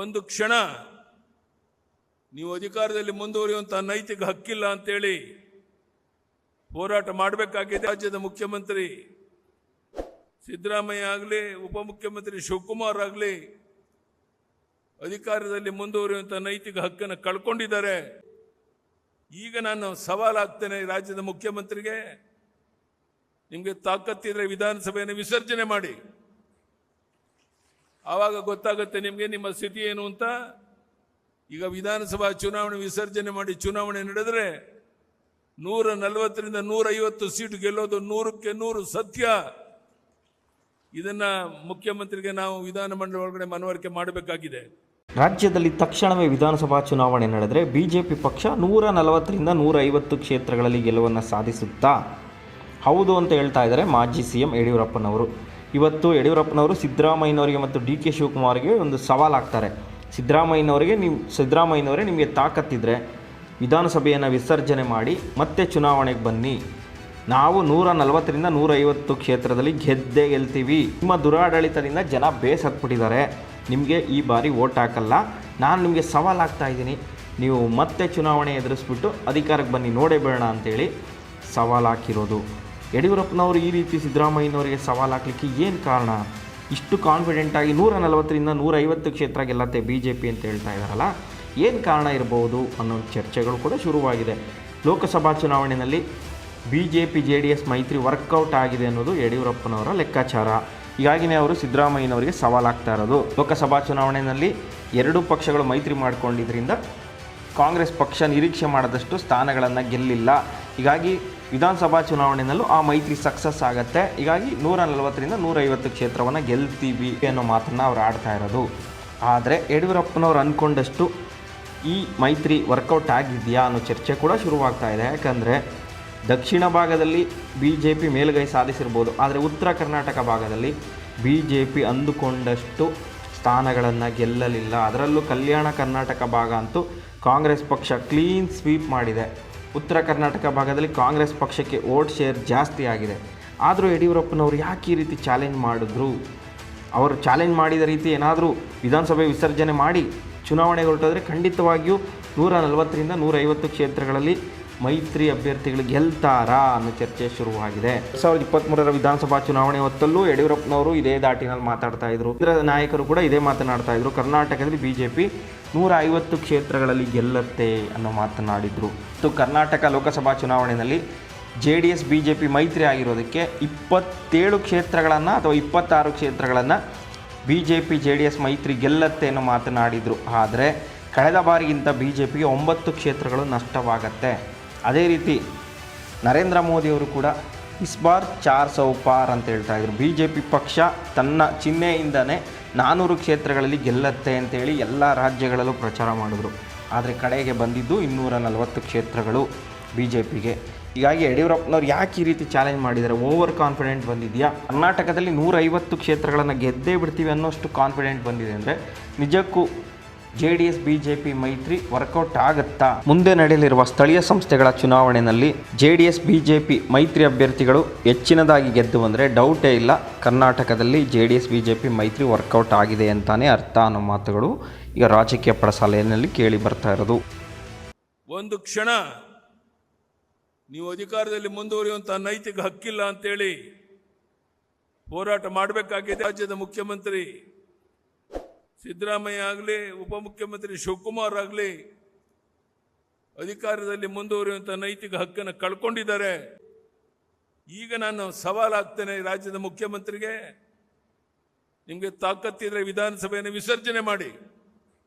ಒಂದು ಕ್ಷಣ ನೀವು ಅಧಿಕಾರದಲ್ಲಿ ಮುಂದುವರಿಯುವಂತಹ ನೈತಿಕ ಹಕ್ಕಿಲ್ಲ ಅಂತೇಳಿ ಹೋರಾಟ ಮಾಡಬೇಕಾಗಿದೆ. ರಾಜ್ಯದ ಮುಖ್ಯಮಂತ್ರಿ ಸಿದ್ದರಾಮಯ್ಯ ಆಗಲಿ, ಉಪಮುಖ್ಯಮಂತ್ರಿ ಶಿವಕುಮಾರ್ ಆಗಲಿ ಅಧಿಕಾರದಲ್ಲಿ ಮುಂದುವರಿಯುವಂಥ ನೈತಿಕ ಹಕ್ಕನ್ನು ಕಳ್ಕೊಂಡಿದ್ದಾರೆ. ಈಗ ನಾನು ಸವಾಲಾಗ್ತೇನೆ ರಾಜ್ಯದ ಮುಖ್ಯಮಂತ್ರಿಗೆ. ನಿಮಗೆ ತಾಕತ್ತಿದ್ರೆ ವಿಧಾನಸಭೆಯನ್ನು ವಿಸರ್ಜನೆ ಮಾಡಿ. ಆವಾಗ ಗೊತ್ತಾಗುತ್ತೆ ನಿಮಗೆ ನಿಮ್ಮ ಸ್ಥಿತಿ ಏನು ಅಂತ. ಈಗ ವಿಧಾನಸಭಾ ಚುನಾವಣೆ ವಿಸರ್ಜನೆ ಮಾಡಿ ಚುನಾವಣೆ ನಡೆದರೆ ನೂರ ನಲವತ್ತರಿಂದ ನೂರೈವತ್ತು ಸೀಟು ಗೆಲ್ಲೋದು ನೂರಕ್ಕೆ ನೂರು ಸತ್ಯ. ಇದನ್ನ ಮುಖ್ಯಮಂತ್ರಿಗೆ ನಾವು ವಿಧಾನಮಂಡಲ ಒಳಗಡೆ ಮನವರಿಕೆ ಮಾಡಬೇಕಾಗಿದೆ. ರಾಜ್ಯದಲ್ಲಿ ತಕ್ಷಣವೇ ವಿಧಾನಸಭಾ ಚುನಾವಣೆ ನಡೆದರೆ ಬಿಜೆಪಿ ಪಕ್ಷ ನೂರ ನಲವತ್ತರಿಂದ ನೂರ ಐವತ್ತು ಕ್ಷೇತ್ರಗಳಲ್ಲಿ ಗೆಲುವನ್ನು ಸಾಧಿಸುತ್ತಾ. ಹೌದು ಅಂತ ಹೇಳ್ತಾ ಇದ್ದಾರೆ ಮಾಜಿ ಸಿ ಎಂ ಯಡಿಯೂರಪ್ಪನವರು. ಇವತ್ತು ಯಡಿಯೂರಪ್ಪನವರು ಸಿದ್ದರಾಮಯ್ಯನವರಿಗೆ ಮತ್ತು ಡಿ ಕೆ ಶಿವಕುಮಾರ್ಗೆ ಒಂದು ಸವಾಲು ಹಾಕ್ತಾರೆ. ಸಿದ್ದರಾಮಯ್ಯನವರಿಗೆ ನೀವು, ಸಿದ್ದರಾಮಯ್ಯನವರೇ ನಿಮಗೆ ತಾಕತ್ತಿದ್ರೆ ವಿಧಾನಸಭೆಯನ್ನು ವಿಸರ್ಜನೆ ಮಾಡಿ ಮತ್ತೆ ಚುನಾವಣೆಗೆ ಬನ್ನಿ. ನಾವು ನೂರ ನಲವತ್ತರಿಂದ ನೂರೈವತ್ತು ಕ್ಷೇತ್ರದಲ್ಲಿ ಗೆದ್ದೆ ಗೆಲ್ತೀವಿ. ನಿಮ್ಮ ದುರಾಡಳಿತದಿಂದ ಜನ ಬೇಸತ್ಬಿಟ್ಟಿದ್ದಾರೆ. ನಿಮಗೆ ಈ ಬಾರಿ ಓಟ್ ಹಾಕಲ್ಲ. ನಾನು ನಿಮಗೆ ಸವಾಲು ಹಾಕ್ತಾ ಇದ್ದೀನಿ. ನೀವು ಮತ್ತೆ ಚುನಾವಣೆ ಎದುರಿಸ್ಬಿಟ್ಟು ಅಧಿಕಾರಕ್ಕೆ ಬನ್ನಿ, ನೋಡೇ ಬೇಡ ಅಂತೇಳಿ ಸವಾಲು ಹಾಕಿರೋದು. ಯಡಿಯೂರಪ್ಪನವರು ಈ ರೀತಿ ಸಿದ್ದರಾಮಯ್ಯನವರಿಗೆ ಸವಾಲು ಹಾಕಲಿಕ್ಕೆ ಏನು ಕಾರಣ? ಇಷ್ಟು ಕಾನ್ಫಿಡೆಂಟಾಗಿ ನೂರ ನಲವತ್ತರಿಂದ ನೂರ ಐವತ್ತು ಕ್ಷೇತ್ರ ಗೆಲ್ಲತ್ತೆ ಬಿ ಜೆ ಪಿ ಅಂತ ಹೇಳ್ತಾ ಇದ್ದಾರಲ್ಲ ಏನು ಕಾರಣ ಇರಬಹುದು ಅನ್ನೋ ಚರ್ಚೆಗಳು ಕೂಡ ಶುರುವಾಗಿದೆ. ಲೋಕಸಭಾ ಚುನಾವಣೆಯಲ್ಲಿ B J P J D S ಮೈತ್ರಿ ವರ್ಕೌಟ್ ಆಗಿದೆ ಅನ್ನೋದು ಯಡಿಯೂರಪ್ಪನವರ ಲೆಕ್ಕಾಚಾರ. ಹೀಗಾಗಿನೇ ಅವರು ಸಿದ್ದರಾಮಯ್ಯನವರಿಗೆ ಸವಾಲಾಗ್ತಾ ಇರೋದು. ಲೋಕಸಭಾ ಚುನಾವಣೆಯಲ್ಲಿ ಎರಡೂ ಪಕ್ಷಗಳು ಮೈತ್ರಿ ಮಾಡಿಕೊಂಡಿದ್ದರಿಂದ ಕಾಂಗ್ರೆಸ್ ಪಕ್ಷ ನಿರೀಕ್ಷೆ ಮಾಡದಷ್ಟು ಸ್ಥಾನಗಳನ್ನು ಗೆಲ್ಲಿಲ್ಲ. ಹೀಗಾಗಿ ವಿಧಾನಸಭಾ ಚುನಾವಣೆಯಲ್ಲೂ ಆ ಮೈತ್ರಿ ಸಕ್ಸಸ್ ಆಗುತ್ತೆ. ಹೀಗಾಗಿ ನೂರ ನಲವತ್ತರಿಂದ ನೂರೈವತ್ತು ಕ್ಷೇತ್ರವನ್ನು ಗೆಲ್ತೀವಿ ಅನ್ನೋ ಮಾತನ್ನು ಅವ್ರು ಆಡ್ತಾ ಇರೋದು. ಆದರೆ ಯಡಿಯೂರಪ್ಪನವ್ರು ಅಂದ್ಕೊಂಡಷ್ಟು ಈ ಮೈತ್ರಿ ವರ್ಕೌಟ್ ಆಗಿದೆಯಾ ಅನ್ನೋ ಚರ್ಚೆ ಕೂಡ ಶುರುವಾಗ್ತಾ ಇದೆ. ಯಾಕಂದರೆ ದಕ್ಷಿಣ ಭಾಗದಲ್ಲಿ ಬಿ ಜೆ ಪಿ ಮೇಲುಗೈ ಸಾಧಿಸಿರ್ಬೋದು. ಆದರೆ ಉತ್ತರ ಕರ್ನಾಟಕ ಭಾಗದಲ್ಲಿ ಬಿ ಜೆ ಪಿ ಅಂದುಕೊಂಡಷ್ಟು ಸ್ಥಾನಗಳನ್ನು ಗೆಲ್ಲಲಿಲ್ಲ. ಅದರಲ್ಲೂ ಕಲ್ಯಾಣ ಕರ್ನಾಟಕ ಭಾಗ ಅಂತೂ ಕಾಂಗ್ರೆಸ್ ಪಕ್ಷ ಕ್ಲೀನ್ ಸ್ವೀಪ್ ಮಾಡಿದೆ. ಉತ್ತರ ಕರ್ನಾಟಕ ಭಾಗದಲ್ಲಿ ಕಾಂಗ್ರೆಸ್ ಪಕ್ಷಕ್ಕೆ ವೋಟ್ ಶೇರ್ ಜಾಸ್ತಿ ಆಗಿದೆ. ಆದರೂ ಯಡಿಯೂರಪ್ಪನವರು ಯಾಕೆ ಈ ರೀತಿ ಚಾಲೆಂಜ್ ಮಾಡಿದ್ರು? ಅವರು ಚಾಲೆಂಜ್ ಮಾಡಿದ ರೀತಿ ಏನಾದರೂ ವಿಧಾನಸಭೆ ವಿಸರ್ಜನೆ ಮಾಡಿ ಚುನಾವಣೆ ಹೊರಟೋದ್ರೆ ಖಂಡಿತವಾಗಿಯೂ ನೂರ ನಲವತ್ತರಿಂದ ನೂರೈವತ್ತು ಕ್ಷೇತ್ರಗಳಲ್ಲಿ ಮೈತ್ರಿ ಅಭ್ಯರ್ಥಿಗಳು ಗೆಲ್ತಾರಾ ಅನ್ನೋ ಚರ್ಚೆ ಶುರುವಾಗಿದೆ. ಎರಡ್ ಸಾವಿರದ ಇಪ್ಪತ್ತ್ಮೂರರ ವಿಧಾನಸಭಾ ಚುನಾವಣೆ ಹೊತ್ತಲ್ಲೂ ಯಡಿಯೂರಪ್ಪನವರು ಇದೇ ದಾಟಿನಲ್ಲಿ ಮಾತಾಡ್ತಾ ಇದ್ರು. ಇದರ ನಾಯಕರು ಕೂಡ ಇದೇ ಮಾತನಾಡ್ತಾ ಇದ್ರು. ಕರ್ನಾಟಕದಲ್ಲಿ ಬಿಜೆಪಿ ನೂರ ಐವತ್ತು ಕ್ಷೇತ್ರಗಳಲ್ಲಿ ಗೆಲ್ಲತ್ತೆ ಅನ್ನೋ ಮಾತನಾಡಿದ್ರು. ಮತ್ತು ಕರ್ನಾಟಕ ಲೋಕಸಭಾ ಚುನಾವಣೆಯಲ್ಲಿ J D S B J P ಮೈತ್ರಿ ಆಗಿರೋದಕ್ಕೆ ಇಪ್ಪತ್ತೇಳು ಕ್ಷೇತ್ರಗಳನ್ನು ಅಥವಾ ಇಪ್ಪತ್ತಾರು ಕ್ಷೇತ್ರಗಳನ್ನು B J P J D S ಮೈತ್ರಿ ಗೆಲ್ಲತ್ತೆ ಅನ್ನೋ ಮಾತನಾಡಿದರು. ಆದರೆ, ಕಳೆದ ಬಾರಿಗಿಂತ ಬಿ ಜೆ ಪಿಗೆ ಒಂಬತ್ತು ಕ್ಷೇತ್ರಗಳು ನಷ್ಟವಾಗತ್ತೆ. ಅದೇ ರೀತಿ ನರೇಂದ್ರ ಮೋದಿಯವರು ಕೂಡ ಇಸ್ ಬಾರ್ ಚಾರ್ ಸೌ ಪಾರ್ ಅಂತ ಹೇಳ್ತಾ ಇದ್ರು. ಬಿ ಜೆ ಪಿ ಪಕ್ಷ ತನ್ನ ಚಿಹ್ನೆಯಿಂದನೇ ನಾನ್ನೂರು ಕ್ಷೇತ್ರಗಳಲ್ಲಿ ಗೆಲ್ಲತ್ತೆ ಅಂತೇಳಿ ಎಲ್ಲ ರಾಜ್ಯಗಳಲ್ಲೂ ಪ್ರಚಾರ ಮಾಡಿದ್ರು. ಆದರೆ ಕಡೆಗೆ ಬಂದಿದ್ದು ಇನ್ನೂರ ನಲವತ್ತು ಕ್ಷೇತ್ರಗಳು ಬಿ ಜೆ ಪಿಗೆ ಹೀಗಾಗಿ ಯಡಿಯೂರಪ್ಪನವ್ರು ಯಾಕೆ ಈ ರೀತಿ ಚಾಲೆಂಜ್ ಮಾಡಿದ್ದಾರೆ? ಓವರ್ ಕಾನ್ಫಿಡೆಂಟ್ ಬಂದಿದೆಯಾ? ಕರ್ನಾಟಕದಲ್ಲಿ ನೂರೈವತ್ತು ಕ್ಷೇತ್ರಗಳನ್ನು ಗೆದ್ದೇ ಬಿಡ್ತೀವಿ ಅನ್ನೋಷ್ಟು ಕಾನ್ಫಿಡೆಂಟ್ ಬಂದಿದೆ ಅಂದರೆ ನಿಜಕ್ಕೂ J D S B J P ಮೈತ್ರಿ ವರ್ಕೌಟ್ ಆಗುತ್ತಾ? ಮುಂದೆ ನಡೆಯಲಿರುವ ಸ್ಥಳೀಯ ಸಂಸ್ಥೆಗಳ ಚುನಾವಣೆಯಲ್ಲಿ J D S B J P ಮೈತ್ರಿ ಅಭ್ಯರ್ಥಿಗಳು ಹೆಚ್ಚಿನದಾಗಿ ಗೆದ್ದು ಬಂದರೆ ಡೌಟೇ ಇಲ್ಲ. ಕರ್ನಾಟಕದಲ್ಲಿ ಜೆ ಡಿ ಎಸ್ ಬಿಜೆಪಿ ಮೈತ್ರಿ ವರ್ಕೌಟ್ ಆಗಿದೆ ಅಂತಾನೆ ಅರ್ಥ ಅನ್ನೋ ಮಾತುಗಳು ಈಗ ರಾಜಕೀಯ ಪಡಸಾಲೆಯಲ್ಲಿ ಕೇಳಿ ಬರ್ತಾ ಇರೋದು. ಒಂದು ಕ್ಷಣ ನೀವು ಅಧಿಕಾರದಲ್ಲಿ ಮುಂದುವರಿಯುವಂತಹ ನೈತಿಕ ಹಕ್ಕಿಲ್ಲ ಅಂತೇಳಿ ಹೋರಾಟ ಮಾಡಬೇಕಾಗಿದೆ. ರಾಜ್ಯದ ಮುಖ್ಯಮಂತ್ರಿ ಸಿದ್ದರಾಮಯ್ಯ ಆಗಲಿ, ಉಪಮುಖ್ಯಮಂತ್ರಿ ಶಿವಕುಮಾರ್ ಆಗಲಿ, ಅಧಿಕಾರದಲ್ಲಿ ಮುಂದುವರಿಯುವಂಥ ನೈತಿಕ ಹಕ್ಕನ್ನು ಕಳ್ಕೊಂಡಿದ್ದಾರೆ. ಈಗ ನಾನು ಸವಾಲಾಗ್ತೇನೆ ರಾಜ್ಯದ ಮುಖ್ಯಮಂತ್ರಿಗೆ. ನಿಮಗೆ ತಾಕತ್ತಿದ್ರೆ ವಿಧಾನಸಭೆಯನ್ನು ವಿಸರ್ಜನೆ ಮಾಡಿ.